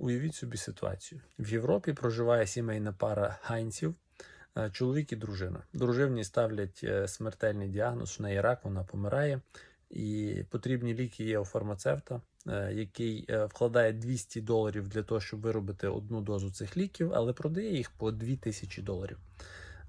Уявіть собі ситуацію. В Європі проживає сімейна пара гайнців, е, чоловік і дружина. Дружині ставлять е, смертельний діагноз, в неї рак, вона помирає, і потрібні ліки є у фармацевта, е, який вкладає 200 доларів для того, щоб виробити одну дозу цих ліків, але продає їх по 2000 доларів.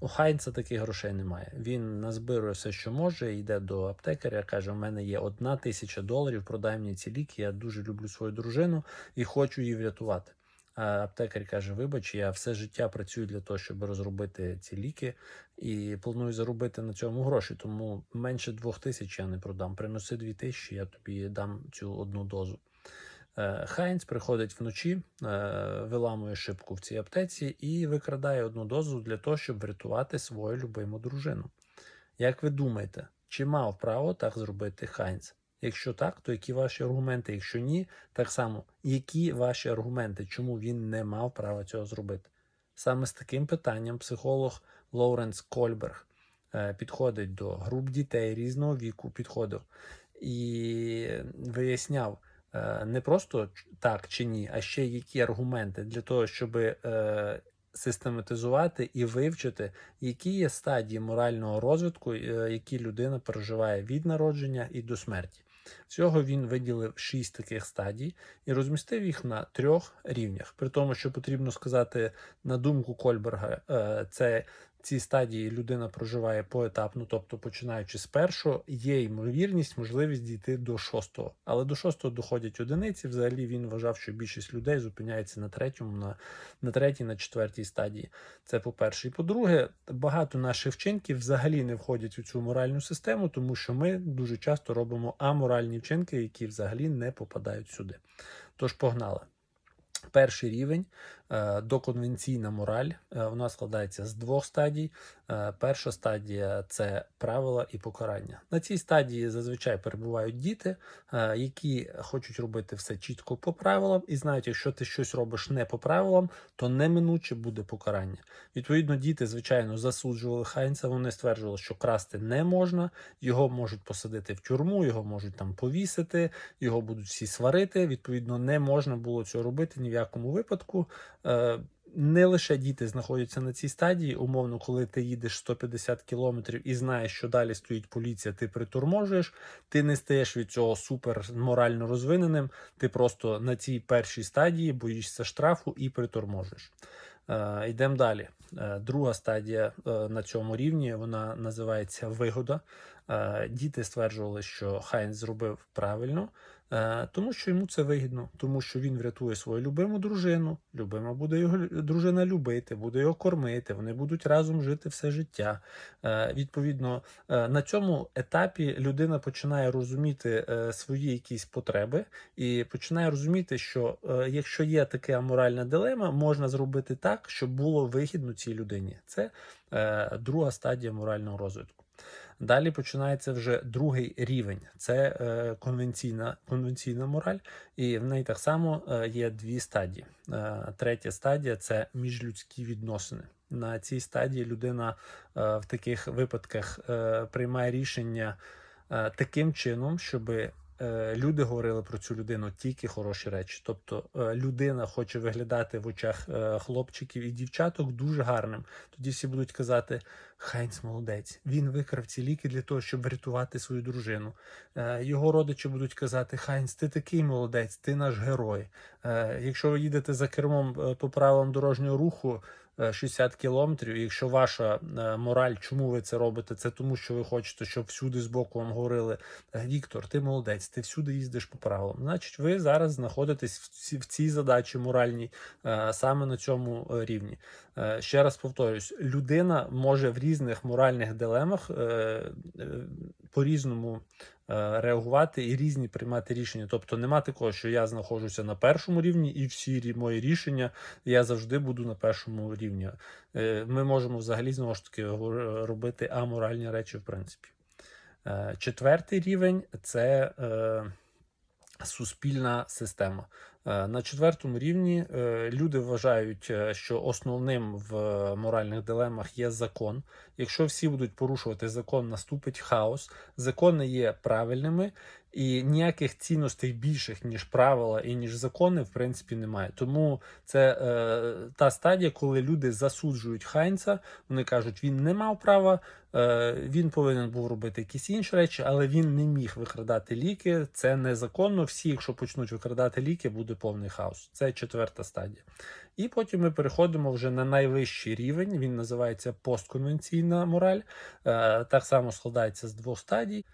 У Хайнца таких грошей немає. Він назбирує все, що може, йде до аптекаря, каже: у мене є одна тисяча доларів, продай мені ці ліки. Я дуже люблю свою дружину і хочу її врятувати. А аптекар каже: Вибач, я все життя працюю для того, щоб розробити ці ліки, і планую заробити на цьому гроші. Тому менше двох тисяч я не продам. Приноси дві тисячі, я тобі дам цю одну дозу. Е, Хайнц приходить вночі, е, виламує шибку в цій аптеці і викрадає одну дозу для того, щоб врятувати свою любиму дружину. Як ви думаєте, чи мав право так зробити Хайнц? Якщо так, то які ваші аргументи? Якщо ні, так само, які ваші аргументи, чому він не мав права цього зробити? Саме з таким питанням психолог Лоуренс Кольберг е, підходить до груп дітей різного віку, підходив і виясняв не просто так чи ні, а ще які аргументи для того, щоб е, систематизувати і вивчити, які є стадії морального розвитку, е, які людина переживає від народження і до смерті. Всього він виділив шість таких стадій і розмістив їх на трьох рівнях. При тому, що потрібно сказати, на думку Кольберга, е, це ці стадії людина проживає поетапно, тобто починаючи з першого, є ймовірність, можливість дійти до шостого. Але до шостого доходять одиниці. Взагалі він вважав, що більшість людей зупиняється на третьому, на, на третій, на четвертій стадії. Це по-перше. І по-друге, багато наших вчинків взагалі не входять у цю моральну систему, тому що ми дуже часто робимо аморальні вчинки, які взагалі не попадають сюди. Тож погнали. Перший рівень доконвенційна мораль. е, Вона складається з двох стадій. Е, Перша стадія це правила і покарання. На цій стадії зазвичай перебувають діти, е, які хочуть робити все чітко по правилам, і знають, якщо ти щось робиш не по правилам, то неминуче буде покарання. Відповідно, діти, звичайно, засуджували Хайнца. Вони стверджували, що красти не можна, його можуть посадити в тюрму, його можуть там повісити, його будуть всі сварити. Відповідно, не можна було цього робити ні в якому випадку. Е, Не лише діти знаходяться на цій стадії. Умовно, коли ти їдеш 150 кілометрів і знаєш, що далі стоїть поліція, ти приторможуєш, ти не стаєш від цього супер морально розвиненим. Ти просто на цій першій стадії боїшся штрафу і приторможуєш. Е, Йдемо далі. Е, Друга стадія на цьому рівні вона називається вигода. Е, Діти стверджували, що Хайнц зробив правильно, е, тому що йому це вигідно, тому що він врятує свою любиму дружину. Любима буде його дружина любити, буде його кормити. Вони будуть разом жити все життя. Е, Відповідно, на цьому етапі людина починає розуміти свої якісь потреби і починає розуміти, що якщо є така аморальна дилема, можна зробити так, щоб було вигідно цій людині. Це друга стадія морального розвитку. Далі починається вже другий рівень. Це е, конвенційна, конвенційна мораль, і в неї так само е, є дві стадії. Е, третя стадія це міжлюдські відносини. На цій стадії людина е, в таких випадках е, приймає рішення е, таким чином, щоб люди говорили про цю людину тільки хороші речі. Тобто е, людина хоче виглядати в очах е, хлопчиків і дівчаток дуже гарним. Тоді всі будуть казати: Хайнц молодець, він викрав ці ліки для того, щоб врятувати свою дружину. Е, Його родичі будуть казати: Хайнц, ти такий молодець, ти наш герой. Е, Якщо ви їдете за кермом е, по правилам дорожнього руху. Е, 60 кілометрів. І Якщо ваша е, мораль, чому ви це робите? Це тому, що ви хочете, щоб всюди збоку вам говорили: «Е, Віктор, ти молодець, ти всюди їздиш по правилам. Значить, ви зараз знаходитесь в цій, задачі моральній е, саме на цьому е, рівні. Е, Ще раз повторюсь, людина може в різних моральних дилемах е, е, по-різному е, реагувати і різні приймати рішення. Тобто нема такого, що я знаходжуся на першому рівні, і всі мої рішення я завжди буду на першому рівні. Е, Ми можемо взагалі знову ж таки робити аморальні речі, в принципі. Е, Четвертий рівень це суспільна система. Е, На четвертому рівні е, люди вважають, е, що основним в моральних дилемах є закон. Якщо всі будуть порушувати закон, наступить хаос. Закони є правильними, І ніяких цінностей більших, ніж правила і ніж закони, в принципі, немає. Тому це е, та стадія, коли люди засуджують Хайнца, вони кажуть, він не мав права, е, він повинен був робити якісь інші речі, але він не міг викрадати ліки. Це незаконно. Всі, якщо почнуть викрадати ліки, буде повний хаос. Це четверта стадія. І потім ми переходимо вже на найвищий рівень. Він називається постконвенційна мораль. Е, так само складається з двох стадій.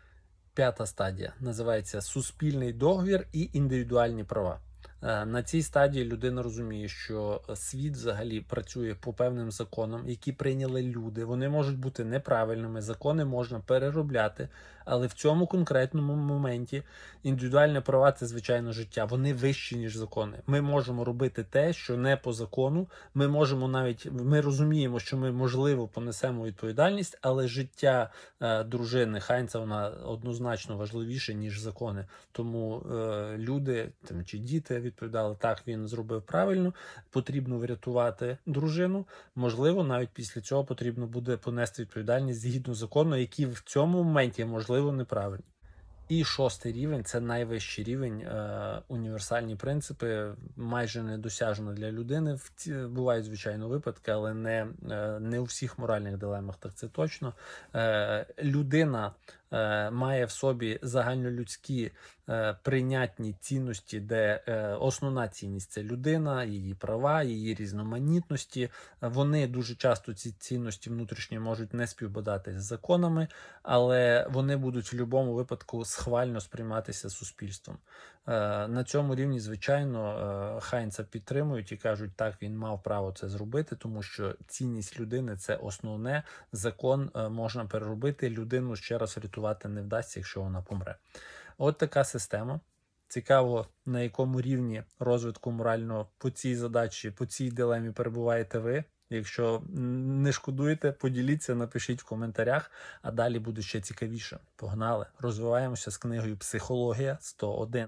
П'ята стадія називається суспільний договір і індивідуальні права. Е, На цій стадії людина розуміє, що світ взагалі працює по певним законам, які прийняли люди. Вони можуть бути неправильними, закони можна переробляти, але в цьому конкретному моменті індивідуальні права це звичайно життя. Вони вищі ніж закони. Ми можемо робити те, що не по закону. Ми можемо навіть ми розуміємо, що ми можливо понесемо відповідальність, але життя е, дружини Хайнца вона однозначно важливіше ніж закони. Тому е, люди там чи діти відповідали, так він зробив правильно. Потрібно врятувати дружину. Можливо, навіть після цього потрібно буде понести відповідальність згідно закону, які в цьому моменті можливо неправильні. І шостий рівень це найвищий рівень. Е, універсальні принципи майже недосяжно для людини. В ці- бувають звичайно випадки, але не, е, не у всіх моральних дилемах. Так це точно. Е, людина має в собі загальнолюдські е, прийнятні цінності, де е, основна цінність це людина, її права, її різноманітності. Вони дуже часто ці цінності внутрішні можуть не співпадати з законами, але вони будуть в будь-якому випадку схвально сприйматися суспільством. Е, На цьому рівні, звичайно, е, Хайнца підтримують і кажуть, так він мав право це зробити, тому що цінність людини це основне. Закон е, можна переробити. Людину ще раз врятувати не вдасться, якщо вона помре. От така система. Цікаво, на якому рівні розвитку морального по цій задачі, по цій дилемі перебуваєте ви. Якщо не шкодуєте, поділіться, напишіть в коментарях, а далі буде ще цікавіше. Погнали! Розвиваємося з книгою Психологія 101.